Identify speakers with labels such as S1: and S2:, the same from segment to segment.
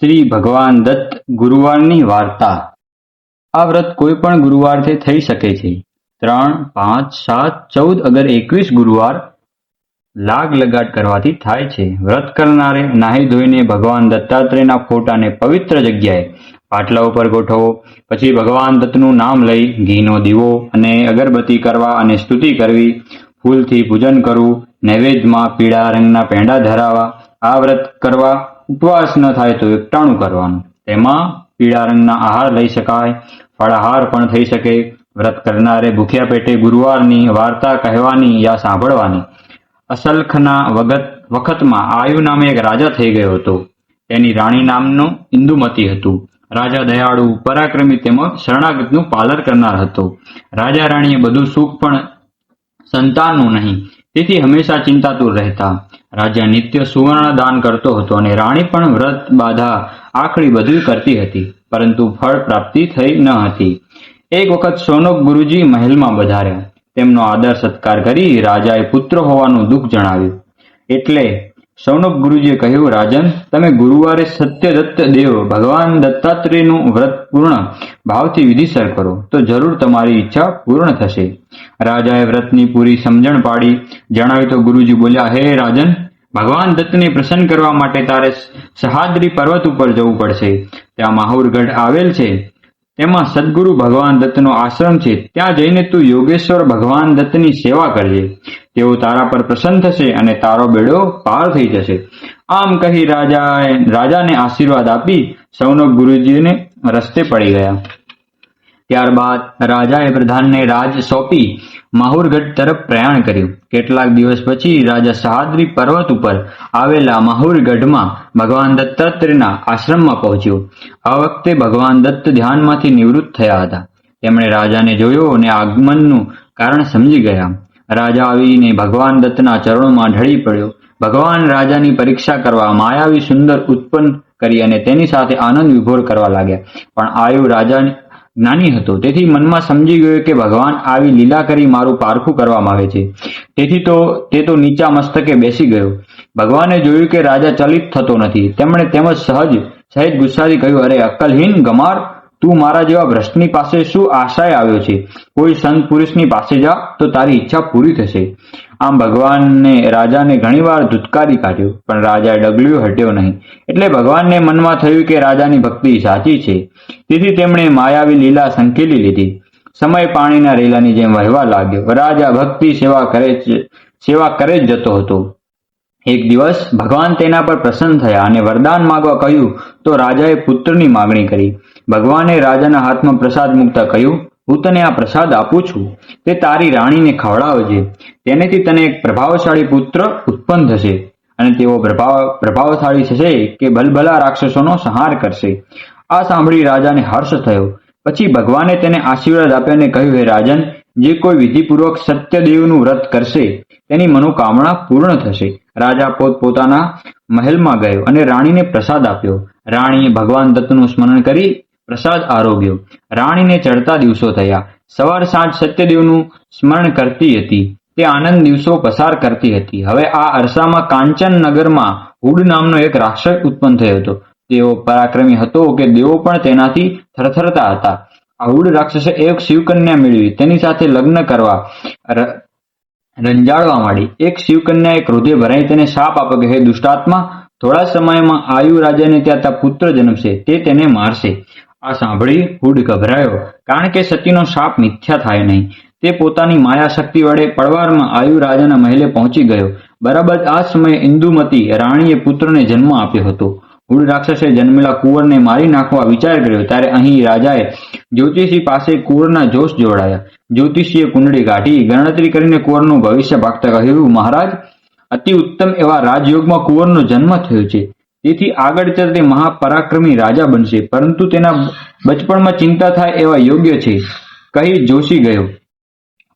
S1: શ્રી ભગવાન દત્ત ગુરુવારની વાર્તા. આ વ્રત કોઈ પણ ગુરુવારથી થઈ શકે છે. ત્રણ, પાંચ, સાત, ચૌદ, અગર એકવીસ ગુરુવાર લાગ લગાટ કરવાથી થાય છે. વ્રત કરનારે નાહી ધોઈને ભગવાન દત્તાત્રેયના ફોટાને પવિત્ર જગ્યાએ પાટલા ઉપર ગોઠવો. પછી ભગવાન દત્તનું નામ લઈ ઘીનો દીવો અને અગરબત્તી કરવા અને સ્તુતિ કરવી. ફૂલથી પૂજન કરવું. નૈવેદ્યમાં પીળા રંગના પેંડા ધરાવવા. આ વ્રત કરવા ઉપવાસ ન થાય તો એકટાણું કરવાનું. તેમાં પીળા રંગના આહાર લઈ શકાય, ફળાહાર પણ થઈ શકે. વ્રત કરનારે ભૂખ્યા પેટે ગુરુવારની વાર્તા કહેવાની યા સાંભળવાની. અસલખના વગત, વખતમાં આયુ નામે એક રાજા થઈ ગયો હતો. તેની રાણી નામનું ઇન્દુમતી હતું. રાજા દયાળુ પરાક્રમી તેમજ શરણાગતનું પાલન કરનાર હતો. રાજા રાણીએ બધું સુખ પણ સંતાનનું નહીં. તેથી હંમેશા ચિંતાતુર રહેતા. રાજા નિત્ય સુવર્ણ દાન કરતો હતો અને રાણી પણ વ્રત, બાધા, આખડી બધું કરતી હતી, પરંતુ ફળ પ્રાપ્તિ થઈ ન હતી. એક વખત સોનક ગુરુજી મહેલમાં વધાર્યા તેમનો આદર સત્કાર કરી રાજાએ પુત્ર હોવાનું દુઃખ જણાવ્યું. એટલે સૌનક ગુરુજીએ કહ્યું, રાજન, તમે ગુરુવારે સત્યદત્ત દેવ, ભગવાન દત્તાત્રેયનું વ્રત પૂર્ણ ભાવથી વિધિસર કરો, તો જરૂર તમારી ઈચ્છા પૂર્ણ થશે. રાજાએ વ્રતની પૂરી સમજણ પાડી. જણાવ્યું તો ગુરુજી બોલ્યા, હે રાજન, ભગવાન દત્તને પ્રસન્ન કરવા માટે તારે સહાદ્રી પર્વત ઉપર જવું પડશે. ત્યાં માહુરગઢ આવેલ છે. તેમાં સદગુરુ ભગવાન દત્તનો આશ્રમ છે, ત્યાં જઈને તું યોગેશ્વર ભગવાન દત્તની સેવા કરજે. તેઓ તારા પર પ્રસન્ન થશે અને તારો બેડો પાર થઈ જશે. આમ કહી રાજાએ, રાજાને આશીર્વાદ આપી સૌનક ગુરુજીને રસ્તે પડી ગયા. ત્યારબાદ રાજાએ પ્રધાનને રાજ સોંપી માહુરગઢ તરફ પ્રયાણ કર્યું. કેટલાક દિવસ પછી રાજા સહાદ્રી પર્વત ઉપર આવેલા માહુરગઢમાં ભગવાન દત્તાત્રેયના આશ્રમમાં પહોંચ્યો. આ વખતે ભગવાન દત્ત ધ્યાનમાંથી નિવૃત્ત થયા હતા. તેમણે રાજાને જોયો અને આગમનનું કારણ સમજી ગયા. રાજા આવીને ભગવાન દત્તના ચરણોમાં ઢળી પડ્યો. ભગવાન રાજાની પરીક્ષા કરવા માયાવી સુંદર ઉત્પન્ન કરી અને તેની સાથે આનંદ વિભોર કરવા લાગ્યા. પણ આયુ રાજા જ્ઞાની હતો. તેથી મનમાં સમજી ગયો કે ભગવાન આવી લીલા કરી મારું પારખું કરવા માંગે છે. તેથી તો તે તો નીચા મસ્તકે બેસી ગયો. ભગવાને જોયું કે રાજા ચલિત થતો નથી. તેમણે તેમજ સહજ, સહેજ ગુસ્સાથી કહ્યું, અરે, અક્કલહીન ગમાર, તું મારા જેવા ભ્રષ્ટની પાસે શું આશાએ આવ્યો છે? કોઈ સંત પુરુષની પાસે જા તો તારી ઈચ્છા પૂરી થશે. આમ ભગવાનને, રાજાને ઘણીવાર ધુતકારી કાઢ્યો, પણ રાજાએ ડગલ્યું, હટ્યો નહીં. એટલે ભગવાનને મનમાં થયું કે રાજાની ભક્તિ સાચી છે. તેથી તેમણે માયાવી લીલા સંકેલી લીધી. સમય પાણીના રેલાની જેમ વહેવા લાગ્યો. રાજા ભક્તિ સેવા કરે સેવા કરે જ જતો હતો. એક દિવસ ભગવાન તેના પર પ્રસન્ન થયા અને વરદાન માગવા કહ્યું, તો રાજાએ પુત્રની માગણી કરી. ભગવાને રાજાના હાથમાં પ્રસાદ મૂકતા કહ્યું હું તને આ પ્રસાદ આપું છું. તે તારી રાણીને ખવડાવજે. તેનેથી તને એક પ્રભાવશાળી પુત્ર ઉત્પન્ન થશે અને તેઓ પ્રભાવ પ્રભાવશાળી થશે કે ભલભલા રાક્ષસોનો સંહાર કરશે. આ સાંભળી રાજાને હર્ષ થયો. પછી ભગવાને તેને આશીર્વાદ આપ્યો અને કહ્યું, હે રાજન, જે કોઈ વિધિપૂર્વક સત્યદેવનું વ્રત કરશે, તેની મનોકામના પૂર્ણ થશે. રાજા પોત પોતાના મહેલમાં ગયો અને રાણીને પ્રસાદ આપ્યો. રાણીએ ભગવાન દત્તનું સ્મરણ કરી પ્રસાદ આરોગ્યો. રાણીને ચડતા દિવસો થયા. સવાર સાંજ સત્યદેવનું સ્મરણ કરતી હતી. તે આનંદ દિવસો પસાર કરતી હતી. હવે આ અરસામાં કાંચન હુડ નામનો એક રાક્ષસ ઉત્પન્ન થયો હતો. તેઓ પરાક્રમી હતો કે દેવો પણ તેનાથી થરથરતા હતા. આ રાક્ષસે એક શિવકન્યા મેળવી. તેની સાથે લગ્ન કરવા રંજાડવા માંડી. એક શિવકન્યાએ ક્રોધે ભરાઈ તેને શાપ આપ્યો કે, હે દુષ્ટાત્મા, થોડા સમયમાં આયુ રાજાને ત્યાં પુત્ર જન્મશે. તે તેને મારશે. આ સાંભળી હુડ ગભરાયો, કારણ કે સતીનો શાપ મિથ્યા થાય નહીં. તે પોતાની માયાશક્તિ વડે પડવારમાં આયુ રાજાના મહેલે પહોંચી ગયો. બરાબર આ સમયે ઇન્દુમતી રાણીએ પુત્રને જન્મ આપ્યો હતો. હુડ રાક્ષસે જન્મેલા કુંવરને મારી નાખવા વિચાર કર્યો, ત્યારે અહીં રાજાએ જ્યોતિષી પાસે કુંવરના જોશ જોડાયા. જ્યોતિષીએ કુંડળી કાઢી, ગણતરી કરીને કુંવરનું ભવિષ્ય ભાગતા કહ્યું, મહારાજ, અતિ ઉત્તમ એવા રાજયોગમાં કુંવરનો જન્મ થયો છે. તેથી આગળ તે મહાપરાક્રમી રાજા બનશે. પરંતુ તેના બચપણમાં ચિંતા થાય એવા યોગ્ય છે. કહી જોશી ગયો.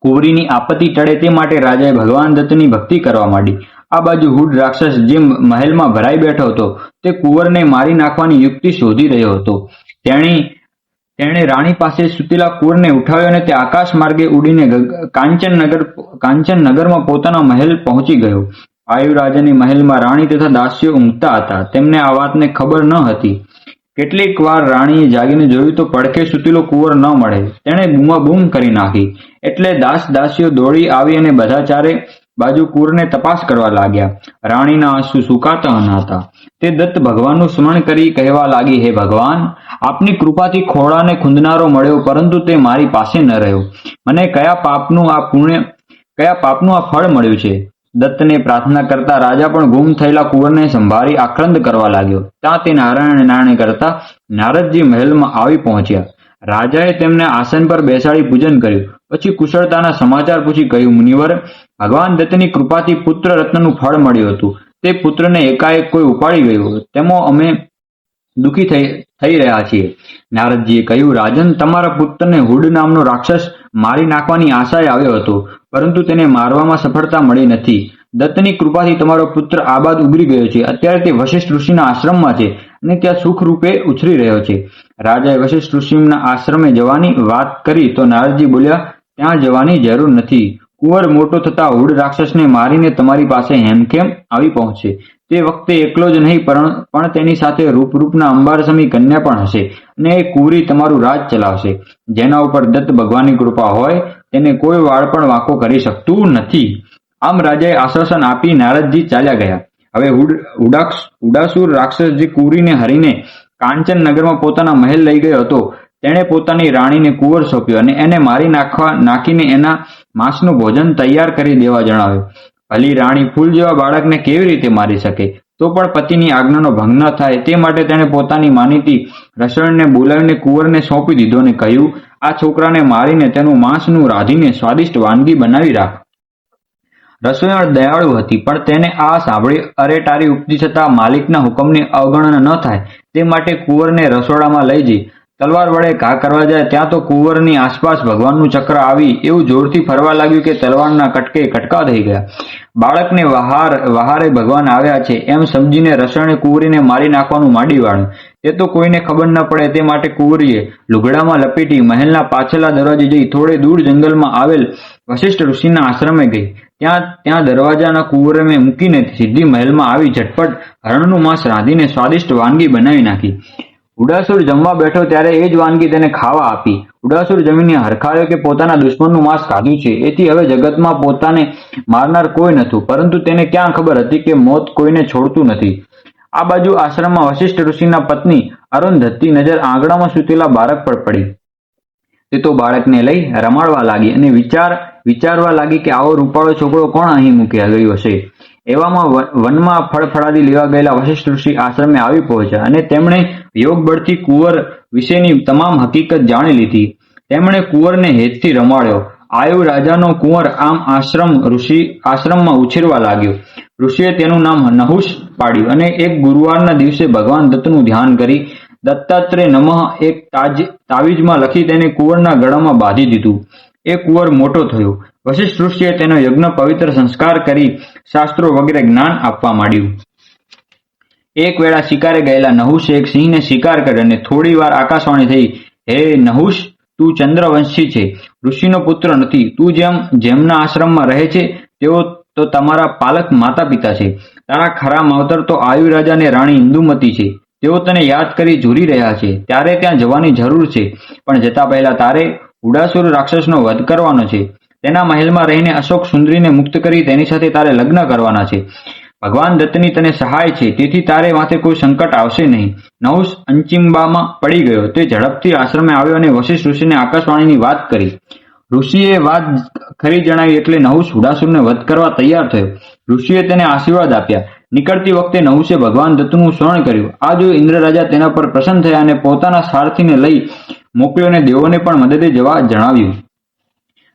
S1: કુંવરીની આપત્તિ ટળે તે માટે રાજાએ ભગવાન દત્તની ભક્તિ કરવા માંડી. આ બાજુ હુડ રાક્ષસ જે મહેલમાં ભરાઈ બેઠો હતો, તે કુંવરને મારી નાખવાની યુક્તિ શોધી રહ્યો હતો. તેણી, તેણે રાણી પાસે સુતેલા કુંવરને ઉઠાવ્યો અને તે આકાશ માર્ગે ઉડીને કાંચનનગર, કાંચનનગરમાં કાંચન નગરમાં પોતાનો મહેલ પહોંચી ગયો. આયુ રાજાની મહેલમાં રાણી તથા દાસીઓ ઊંઘતા હતા. તેમને આ વાતને ખબર ન હતી. કેટલીક વાર રાણીએ જાગીને જોયું તો પડખે સૂતેલો કુંવર ન મળે. તેણે બૂમાબૂમ કરી નાખી. એટલે દાસ દાસીઓ દોડી આવી અને બધા ચારે બાજુ કુંવરને તપાસ કરવા લાગ્યા. રાણીના આંસુ સુકાતા ન હતા. તે દત્ત ભગવાનનું સ્મરણ કરી કહેવા લાગી, હે ભગવાન, આપની કૃપાથી ખોળાને ખૂંદનારો મળ્યો, પરંતુ તે મારી પાસે ન રહ્યો. મને કયા પાપનું આ પુણ્ય, કયા પાપનું આ ફળ મળ્યું છે? દત્તને પ્રાર્થના કરતા રાજા પણ ગુમ થયેલા કુંવરને સંભાળી આક્રંદ કરવા લાગ્યો. ત્યાં તે નારાયણ નારાયણ કરતા નારદજી મહેલમાં આવી પહોંચ્યા. રાજાએ તેમને આસન પર બેસાડી પૂજન કર્યું. પછી કુશળતાના સમાચાર પૂછી કહ્યું, મુનિવર, ભગવાન દત્તની કૃપાથી પુત્ર રત્નનું ફળ મળ્યું હતું. તે પુત્રને એકાએક કોઈ ઉપાડી ગયું. તેમાં અમે દુઃખી થઈ થઈ રહ્યા છીએ. નારદજીએ કહ્યું, રાજન, તમારા પુત્રને હુડ નામનો રાક્ષસ મારી નાખવાની આશાએ આવ્યો હતો, પરંતુ તેને મારવામાં સફળતા મળી નથી. દત્તની કૃપાથી તમારો પુત્ર આબાદ ઉગરી ગયો છે. અત્યારે તે વશિષ્ઠ ઋષિના આશ્રમમાં છે અને ત્યાં સુખ રૂપે ઉછરી રહ્યો છે. રાજાએ વશિષ્ઠ ઋષિના આશ્રમે જવાની વાત કરી તો નારદજી બોલ્યા, ત્યાં જવાની જરૂર નથી. કુંવર મોટો થતા હુડ રાક્ષસને મારીને તમારી પાસે હેમખેમ આવી પહોંચશે. તે વખતે એકલો જ નહીં પણ તેની સાથે રૂપરૂપના અંબારસમી કન્યા પણ હશે. અને એ કુંવરી તમારું રાજ ચલાવશે. જેના ઉપર દત્ત ભગવાનની કૃપા હોય, તેને કોઈ વાળ પણ વાંકો કરી શકતું નથી. આમ રાજાએ આશ્વાસન આપી નારદજી ચાલ્યા ગયા. હવે ઉડાક્ષ ઉડાસુર રાક્ષસ જે હરીને કાંચન નગરમાં પોતાના મહેલ લઈ ગયો હતો. તેણે પોતાની રાણીને કુંવર સોંપ્યો અને એને મારી નાખવા, નાખીને એના માંસનું ભોજન તૈયાર કરી દેવા જણાવ્યું. ભલી રાણી ફૂલ જેવા બાળકને કેવી રીતે મારી શકે? તો પણ પતિની આજ્ઞાનો ભંગ ન થાય. તે માટે તેણે પોતાની માનીતી રસણને, બોલાવીને કુંવરને સોંપી દીધો અને કહ્યું, આ છોકરાને મારીને તેનું માંસનું રાંધીને સ્વાદિષ્ટ વાનગી બનાવી રાખ. રસોઈણ દયાળુ હતી, પણ તેને આ સાંભળી અરેટારી ઉપજી છતાં માલિકના હુકમની અવગણના ન થાય. તે માટે કુંવરને રસોડામાં લઈ જઈ તલવાર વડે ઘા કરવા જાય ત્યાં તો કુંવરની આસપાસ ભગવાનનું ચક્ર આવી એવું જોરથી ફરવા લાગ્યું કે તલવારના કટકે કટકા થઈ ગયા. બાળકને વહાર, વહારે ભગવાન આવ્યા છે. એમ સમજીને રસણે કુંવરીને મારી નાખવાનું માંડી વાળ્યું. તે તો કોઈને ખબર ન પડે તે માટે કુંવરીએ લુગડામાં લપેટી, મહેલના પાછલા દરવાજે જઈ થોડે દૂર જંગલમાં આવેલ વશિષ્ઠ ઋષિના આશ્રમે ગઈ. ત્યાં ત્યાં દરવાજાના કુંવરમે મૂકીને સીધી મહેલમાં આવી ઝટપટ હરણનું માંસ રાંધીને સ્વાદિષ્ટ વાનગી બનાવી નાખી. ઉડાસુર જમવા બેઠો ત્યારે એ જ વાનગી તેને ખાવા આપી. ઉડાસુર જમીને હરખાયો કે પોતાના દુશ્મનનું માંસ ખાધું છે. એથી હવે જગતમાં પોતાને મારનાર કોઈ નહોતું પરંતુ તેને ક્યાં ખબર હતી કે મોત કોઈને છોડતું નથી? આ બાજુ આશ્રમમાં વશિષ્ઠ ઋષિના પત્ની અરુંધતી નજર આંગણામાં સૂતેલા બાળક પર પડી. તે તો બાળકને લઈ રમાડવા લાગી અને વિચાર, વિચારવા લાગી કે આવો રૂપાળો છોકરો કોણ અહીં મૂકી ગયો હશે? એવામાં વનમાં ફળફળાદી લેવા ગયેલા વશિષ્ઠ ઋષિ આશ્રમે આવી પહોંચ્યા અને તેમણે યોગ બળથી કુંવર વિશેની તમામ હકીકત જાણી લીધી. તેમણે કુંવરને હેતથી રમાડ્યો. આયુ રાજાનો કુંવર આમ આશ્રમ ઋષિ આશ્રમમાં ઉછેરવા લાગ્યો. ઋષિએ તેનું નામ નહુષ પાડ્યું અને એક ગુરુવારના દિવસે ભગવાન દત્તનું ધ્યાન કરી દત્તાત્રેય નમઃ એક તાજ તાવીજમાં લખી તેને કુંવરના ગળામાં બાંધી દીધું. એ કુંવર મોટો થયો. વશિષ્ઠ ઋષિએ તેનો યજ્ઞ પવિત્ર સંસ્કાર કરી શાસ્ત્રો વગેરે જ્ઞાન આપવા માંડ્યું. એક વેળા શિકારે ગયેલા નહુશે એક સિંહને શિકાર કર્યો અને થોડી વાર આકાશવાણી થઈ, હે નહુષ તું ચંદ્રવંશી છે, ઋષિનો પુત્ર નથી, તું જેમ, જેમના આશ્રમમાં રહે છે, તેઓ તો તમારા પાલક માતા પિતા છે. તારા ખરા માવતર તો આયુ રાજા અને રાણી ઇન્દુમતી છે. તેઓ તને યાદ કરી ઝૂરી રહ્યા છે. ત્યારે ત્યાં જવાની જરૂર છે. પણ જતા પહેલા તારે ઉડાસુર રાક્ષસનો વધ કરવાનો છે. તેના મહેલમાં રહીને અશોક સુંદરીને મુક્ત કરી, તેની સાથે તારે લગ્ન કરવાના છે. ભગવાન દત્તની તને સહાય છે, તેથી તારે માથે કોઈ સંકટ આવશે નહીં. નહુસ અંચિમ્બામાં પડી ગયો. તે ઝડપથી આશ્રમે આવ્યો અને વશિષ્ઠ ઋષિને આકાશવાણીની વાત કરી. ઋષિએ વાત ખરી જણાવી એટલે નહુસ હુડાસુરને વધ કરવા તૈયાર થયો. ઋષિએ તેને આશીર્વાદ આપ્યા. નીકળતી વખતે નહુસે ભગવાન દત્તનું સ્મરણ કર્યું. આ જો ઇન્દ્ર રાજા તેના પર પ્રસન્ન થયા અને પોતાના સારથીને લઈ મોકલ્યો અને દેવોને પણ મદદે જવા જણાવ્યું.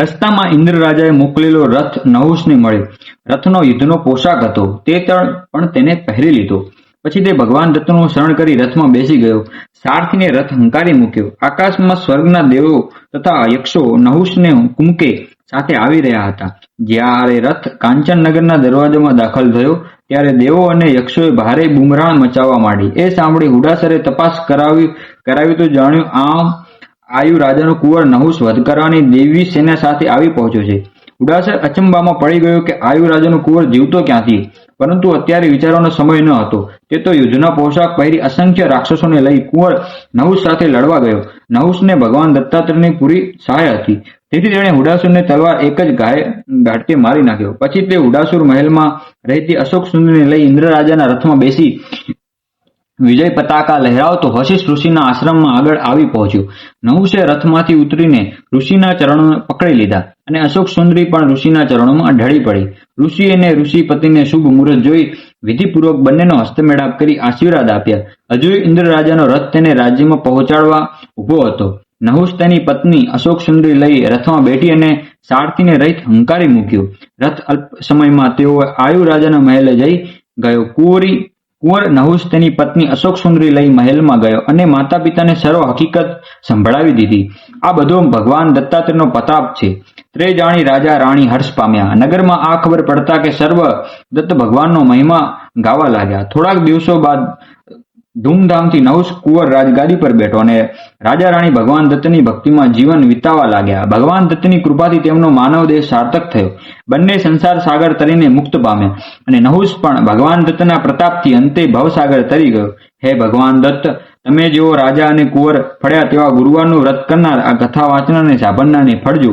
S1: રસ્તામાં ઇન્દ્રરાજાએ મોકલેલો રથ નહુસને મળ્યો. રથનો યુદ્ધનો પોશાક હતો. તે પણ તેને પહેરી લીધો. પછી તે ભગવાન રથનું શરણ કરી રથમાં બેસી ગયો. સારથીને રથ હંકારી મૂક્યો. આકાશમાં સ્વર્ગના દેવો તથા યક્ષો નહુસને કુમકે સાથે આવી રહ્યા હતા. જ્યારે રથ કાંચનનગરના દરવાજામાં દાખલ થયો, ત્યારે દેવો અને યક્ષોએ ભારે બુમરાણ મચાવવા માંડી. એ સાંભળી હુડાસરે તપાસ કરાવી કરાવી તો જાણ્યું, આમ આયુ રાજાનો કુંવર નહુસ વધ કરવાની દેવી સેના સાથે આવી પહોંચ્યો છે. ઉડાસર અચંબામાં પડી ગયો કે આયુરાજાનો કુંવર જીવતો ક્યાંથી? પરંતુ અત્યારે વિચારવાનો સમય ન હતો. તે તો યુદ્ધના પોશાક પહેરી અસંખ્ય રાક્ષસોને લઈ કુંવર નહુસ સાથે લડવા ગયો. નહુસને ભગવાન દત્તાત્રેયની પૂરી સહાય હતી. તેથી તેણે હુડાસુરને તલવાર એક જ ગાય ઘાટકે મારી નાખ્યો. પછી તે હુડાસુર મહેલમાં રહેતી અશોક સુંદરીને લઈ ઇન્દ્ર રાજાના રથમાં બેસી વિજય પતાકા લહેરાવતો વશિષ્ઠ ઋષિના આશ્રમમાં આગળ આવી પહોંચ્યો. નહુસે રથમાંથી ઉતરીને ઋષિના ચરણો પકડી લીધા અને અશોક સુંદરી પણ ઋષિના ચરણોમાં ઢળી પડી. ઋષિ અને ઋષિ પતિને શુભ મુહૂર્ત જોઈ વિધિપૂર્વક બંનેનો હસ્તમેળાપ કરી આશીર્વાદ આપ્યા. હજુ ઇન્દ્ર રાજાનો રથ તેને રાજ્યમાં પહોંચાડવા ઊભો હતો. નહુસ તેની પત્ની અશોક સુંદરી લઈ રથમાં બેઠી અને સારથીને રહિત હંકારી મૂક્યો. રથ અલ્પ સમયમાં તેઓ આયુ રાજાના મહેલે જઈ ગયો. કુંવરી કુંવર નહુસ તેની પત્ની અશોક સુંદરી લઈ મહેલમાં ગયો અને માતા પિતાને સર્વ હકીકત સંભળાવી દીધી. આ બધો ભગવાન દત્તાત્રેયનો પ્રતાપ છે. ત્રે જાણી રાજા રાણી હર્ષ પામ્યા. નગરમાં આ ખબર પડતા કે સર્વ દત્ત ભગવાનનો મહિમા ગાવા લાગ્યા. થોડાક દિવસો બાદ ધૂમધામથી નહુસ કુંવર રાજગાદી પર બેઠો અને રાજા રાણી ભગવાન દત્તની ભક્તિમાં જીવન વિતાવા લાગ્યા. ભગવાન દત્તની કૃપાથી તેમનો માનવ દેહ સાર્થક થયો. બંને સંસાર સાગર તરીને મુક્ત પામ્યા અને નહુસ પણ ભગવાન દત્તના પ્રતાપથી અંતે ભવસાગર તરી ગયો. હે ભગવાન દત્ત, તમે જેવો રાજા અને કુંવર ફળ્યા તેવા ગુરુવારનું વ્રત કરનાર આ કથા વાંચનારને સાંભળનારને ફળજો.